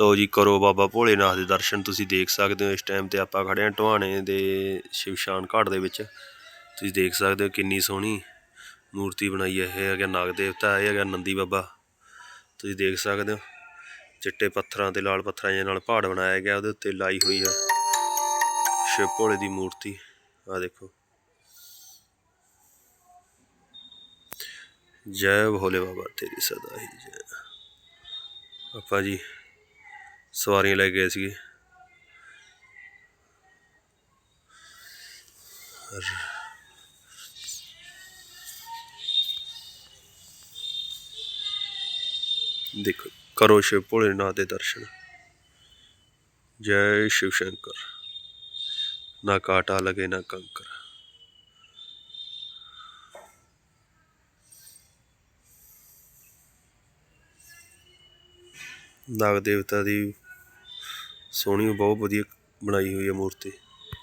ਲਓ ਜੀ, ਕਰੋ ਬਾਬਾ ਭੋਲੇਨਾਥ ਦੇ ਦਰਸ਼ਨ, ਤੁਸੀਂ ਦੇਖ ਸਕਦੇ ਹੋ ਇਸ ਟਾਈਮ ਤੇ ਆਪਾਂ ਖੜੇ ਹਾਂ ਟੋਹਾਣੇ ਦੇ ਸ਼ਿਵਸ਼ਾਨ ਘਾਟ ਦੇ ਵਿੱਚ। ਤੁਸੀਂ ਦੇਖ ਸਕਦੇ ਹੋ ਕਿੰਨੀ ਸੋਹਣੀ ਮੂਰਤੀ ਬਣਾਈ ਹੈ, ਇਹ ਹੈਗਾ ਨਾਗ ਦੇਵਤਾ, ਇਹ ਹੈਗਾ ਨੰਦੀ ਬਾਬਾ। ਤੁਸੀਂ ਦੇਖ ਸਕਦੇ ਹੋ, ਚਿੱਟੇ ਪੱਥਰਾਂ ਤੇ ਲਾਲ ਪੱਥਰਾਂ ਦੇ ਨਾਲ ਪਹਾੜ ਬਣਾਇਆ ਗਿਆ, ਉਹਦੇ ਉੱਤੇ ਲਾਈ ਹੋਈ ਆ ਸ਼ਿਵ ਭੋਲੇ ਦੀ ਮੂਰਤੀ। ਆ ਦੇਖੋ। ਜੈ ਭੋਲੇ ਬਾਬਾ, ਤੇਰੀ ਸਦਾ ਹੀ ਜੈ। ਆਪਾਂ ਜੀ ਸਵਾਰੀਆਂ ਲੈ ਗਏ ਸੀਗੇ। ਦੇਖੋ, ਕਰੋ ਸ਼ਿਵ ਭੋਲੇਨਾਥ ਦੇ ਦਰਸ਼ਨ। ਜੈ ਸ਼ਿਵ ਸ਼ੰਕਰ। ਨਾ ਕਾਟਾ ਲਗੇ, ਨਾ ਕੰਕਰ। ਨਾਗ ਦੇਵਤਾ ਦੀ ਸੋਹਣੀ ਬਹੁਤ ਵਧੀਆ ਬਣਾਈ ਹੋਈ ਹੈ ਮੂਰਤੀ।